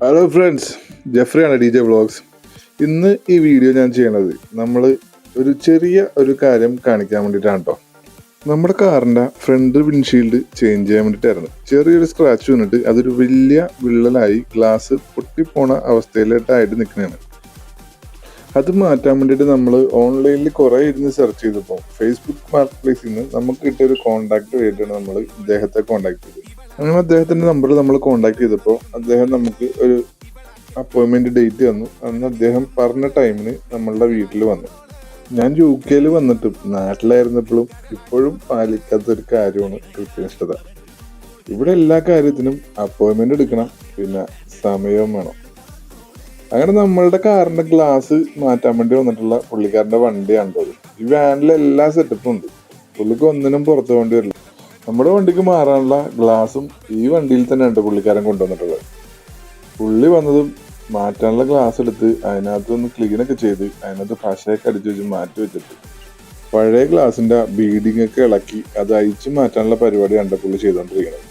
Hello friends ജെഫ്രിയാണ് D J vlogs. ഇന്ന് ഈ വീഡിയോ ഞാൻ ചെയ്യണത് നമ്മൾ ഒരു ചെറിയ ഒരു കാര്യം കാണിക്കാൻ വേണ്ടിയിട്ടാണ് കേട്ടോ നമ്മുടെ കാറിന്റെ ഫ്രണ്ട് വിൻഷീൽഡ് ചേഞ്ച് ചെയ്യാൻ വേണ്ടിയിട്ടായിരുന്നു. ചെറിയൊരു സ്ക്രാച്ച് വന്നിട്ട് അതൊരു വലിയ വിള്ളലായി ഗ്ലാസ് പൊട്ടിപ്പോണ അവസ്ഥയിലായിട്ടായിട്ട് നിൽക്കുന്നതാണ് അത് മാറ്റാൻ വേണ്ടിയിട്ട് നമ്മൾ ഓൺലൈനിൽ കുറേ ഇരുന്ന് സെർച്ച് ചെയ്തപ്പോൾ ഫേസ്ബുക്ക് മാർക്കറ്റ് പ്ലേസിൽ നിന്ന് നമുക്ക് കിട്ടിയ ഒരു കോൺടാക്ട് വേണ്ടിയിട്ടാണ് നമ്മൾ ഇദ്ദേഹത്തെ കോൺടാക്ട് ചെയ്തത്. അങ്ങനെ അദ്ദേഹത്തിന്റെ നമ്പറിൽ നമ്മൾ കോണ്ടാക്ട് ചെയ്തപ്പോൾ അദ്ദേഹം നമുക്ക് ഒരു അപ്പോയിൻമെന്റ് ഡേറ്റ് തന്നു. അന്ന് അദ്ദേഹം പറഞ്ഞ ടൈമിന് നമ്മളുടെ വീട്ടിൽ വന്നു. ഞാൻ യു കെയിൽ വന്നിട്ടും നാട്ടിലായിരുന്നപ്പോഴും ഇപ്പോഴും പാലിക്കാത്ത ഒരു കാര്യമാണ് കൃത്യനിഷ്ഠത. ഇവിടെ എല്ലാ കാര്യത്തിനും അപ്പോയിൻമെന്റ് എടുക്കണം പിന്നെ സമയവും വേണം. അങ്ങനെ നമ്മളുടെ കാറിന്റെ ഗ്ലാസ് മാറ്റാൻ വേണ്ടി വന്നിട്ടുള്ള പുള്ളിക്കാരന്റെ വണ്ടിയാണ്. ഈ വാനിൽ എല്ലാ സെറ്റപ്പും ഉണ്ട്. പുള്ളിക്ക് ഒന്നിനും പുറത്തു വേണ്ടി വരില്ല. നമ്മുടെ വണ്ടിക്ക് മാറാനുള്ള ഗ്ലാസും ഈ വണ്ടിയിൽ തന്നെ ഉണ്ട് പുള്ളിക്കാരൻ കൊണ്ടുവന്നിട്ടുള്ളത്. പുള്ളി വന്നതും മാറ്റാനുള്ള ഗ്ലാസ് എടുത്ത് അതിനകത്ത് ഒന്ന് ക്ലീനൊക്കെ ചെയ്ത് അതിനകത്ത് പശയൊക്കെ അടിച്ചു വെച്ച് മാറ്റി വെച്ചിട്ട് പഴയ ഗ്ലാസിന്റെ ബീഡിംഗ് ഒക്കെ ഇളക്കി അത് അഴിച്ചു മാറ്റാനുള്ള പരിപാടി കണ്ട പുള്ളി ചെയ്തുകൊണ്ടിരിക്കുന്നത്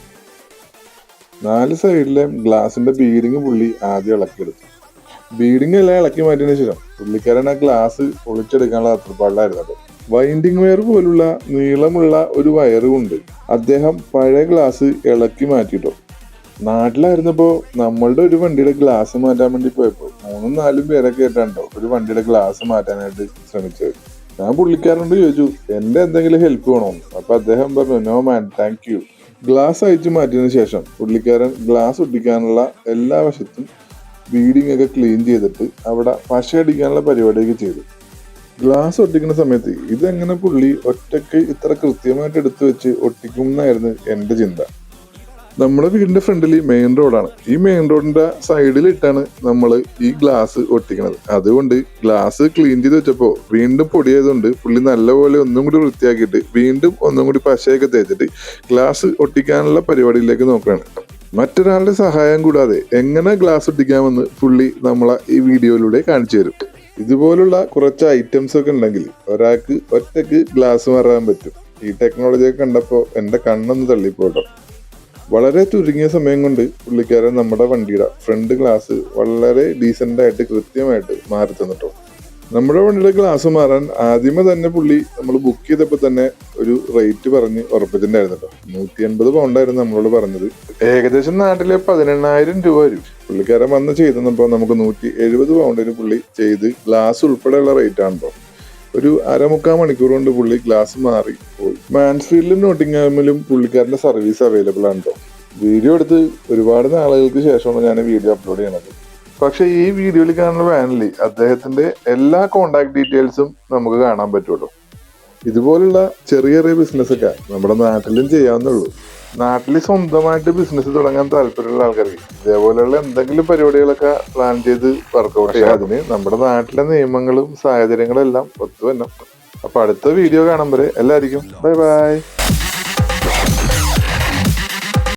നാല് സൈഡിലെ ഗ്ലാസിന്റെ ബീഡിങ് പുള്ളി ആദ്യം ഇളക്കിയെടുത്തു. ബീഡിങ് എല്ലാം ഇളക്കി മാറ്റിയതിനു ശേഷം പുള്ളിക്കാരൻ ആ ഗ്ലാസ് പൊളിച്ചെടുക്കാനുള്ള അത്രപ്പാടിലായിരുന്നു കേട്ടോ വൈൻഡിങ് വയർ പോലുള്ള നീളമുള്ള ഒരു വയറും ഉണ്ട്. അദ്ദേഹം പഴയ ഗ്ലാസ് ഇളക്കി മാറ്റിട്ടോ. നാട്ടിലായിരുന്നപ്പോ നമ്മളുടെ ഒരു വണ്ടിയുടെ ഗ്ലാസ് മാറ്റാൻ വേണ്ടി പോയപ്പോ മൂന്നും നാലും പേരൊക്കെ ആയിട്ടാണ്ടോ ഒരു വണ്ടിയുടെ ഗ്ലാസ് മാറ്റാനായിട്ട് ശ്രമിച്ചത്. ഞാൻ പുള്ളിക്കാരനോട് ചോദിച്ചു എന്റെ എന്തെങ്കിലും ഹെൽപ്പ് വേണോ? അപ്പൊ അദ്ദേഹം പറഞ്ഞു no man thank you glass അയച്ചു മാറ്റിയതിനു ശേഷം പുള്ളിക്കാരൻ ഗ്ലാസ് ഒട്ടിക്കാനുള്ള എല്ലാ വശത്തും ബീഡിങ് ഒക്കെ ക്ലീൻ ചെയ്തിട്ട് അവിടെ പശ അടിക്കാനുള്ള പരിപാടിയൊക്കെ ചെയ്തു. ഗ്ലാസ് ഒട്ടിക്കുന്ന സമയത്ത് ഇതെങ്ങനെ പുള്ളി ഒറ്റയ്ക്ക് ഇത്ര കൃത്യമായിട്ട് എടുത്തു വെച്ച് ഒട്ടിക്കും എന്നായിരുന്നു എന്റെ ചിന്ത. നമ്മുടെ വീടിന്റെ ഫ്രണ്ടിൽ മെയിൻ റോഡാണ് ഈ മെയിൻ റോഡിന്റെ സൈഡിലിട്ടാണ് നമ്മൾ ഈ ഗ്ലാസ് ഒട്ടിക്കുന്നത് അതുകൊണ്ട് ഗ്ലാസ് ക്ലീൻ ചെയ്ത് വെച്ചപ്പോൾ വീണ്ടും പൊടിയായതുകൊണ്ട് പുള്ളി നല്ലപോലെ ഒന്നും കൂടി വൃത്തിയാക്കിയിട്ട് വീണ്ടും ഒന്നും കൂടി പശയൊക്കെ തേച്ചിട്ട് ഗ്ലാസ് ഒട്ടിക്കാനുള്ള പരിപാടിയിലേക്ക് നോക്കുകയാണ്. മറ്റൊരാളുടെ സഹായം കൂടാതെ എങ്ങനെ ഗ്ലാസ് ഒട്ടിക്കാമെന്ന് പുള്ളി നമ്മളെ ഈ വീഡിയോയിലൂടെ കാണിച്ചു തരും. ഇതുപോലുള്ള കുറച്ച് ഐറ്റംസ് ഒക്കെ ഉണ്ടെങ്കിൽ ഒരാൾക്ക് ഒറ്റയ്ക്ക് ഗ്ലാസ് മാറാൻ പറ്റും. ഈ ടെക്നോളജി ഒക്കെ കണ്ടപ്പോൾ എന്റെ കണ്ണൊന്ന് തള്ളിപ്പോട്ടോ. വളരെ ചുരുങ്ങിയ സമയം കൊണ്ട് പുള്ളിക്കാരൻ നമ്മുടെ വണ്ടിയുടെ ഫ്രണ്ട് ഗ്ലാസ് വളരെ ഡീസന്റായിട്ട് കൃത്യമായിട്ട് മാറി തന്നിട്ടോ നമ്മുടെ വണ്ടിയുടെ ഗ്ലാസ് മാറാൻ ആദ്യമേ തന്നെ പുള്ളി നമ്മൾ ബുക്ക് ചെയ്തപ്പോൾ തന്നെ ഒരു റേറ്റ് പറഞ്ഞ് ഉറപ്പിച്ചിട്ടുണ്ടായിരുന്നു കേട്ടോ നൂറ്റി എൺപത് പൗണ്ടായിരുന്നു നമ്മളോട് പറഞ്ഞത്. ഏകദേശം നാട്ടിലെ പതിനെണ്ണായിരം രൂപ വരും. പുള്ളിക്കാരൻ വന്ന് ചെയ്തപ്പോൾ നമുക്ക് നൂറ്റി എഴുപത് പൗണ്ടിന് പുള്ളി ചെയ്ത് ഗ്ലാസ് ഉൾപ്പെടെയുള്ള റേറ്റ് ആണല്ലോ ഒരു അരമുക്കാൽ മണിക്കൂർ കൊണ്ട് പുള്ളി ഗ്ലാസ് മാറി പോയി. മാൻസ്ഫീൽഡിലും നോട്ടിംഗ്ഹാമിലും പുള്ളിക്കാരന്റെ സർവീസ് അവൈലബിൾ ആണ് കേട്ടോ വീഡിയോ എടുത്ത് ഒരുപാട് നാളുകൾക്ക് ശേഷമാണ് ഞാൻ വീഡിയോ അപ്ലോഡ് ചെയ്യണത്. പക്ഷെ ഈ വീഡിയോയിൽ കാണുന്ന വാനിൽ അദ്ദേഹത്തിന്റെ എല്ലാ കോണ്ടാക്ട് ഡീറ്റെയിൽസും നമുക്ക് കാണാൻ പറ്റുള്ളൂ. ഇതുപോലുള്ള ചെറിയ ചെറിയ ബിസിനസ്സൊക്കെ നമ്മുടെ നാട്ടിലും ചെയ്യാവുന്നുള്ളൂ. നാട്ടിൽ സ്വന്തമായിട്ട് ബിസിനസ് തുടങ്ങാൻ താല്പര്യമുള്ള ആൾക്കാർക്ക് ഇതേപോലെയുള്ള എന്തെങ്കിലും പരിപാടികളൊക്കെ പ്ലാൻ ചെയ്ത് വർക്കൗട്ട് ചെയ്യാം അതിന് നമ്മുടെ നാട്ടിലെ നിയമങ്ങളും സാഹചര്യങ്ങളും എല്ലാം ഒത്തു തന്നെ അപ്പൊ അടുത്ത വീഡിയോ കാണുമ്പോൾ എല്ലാവർക്കും ബൈ ബൈ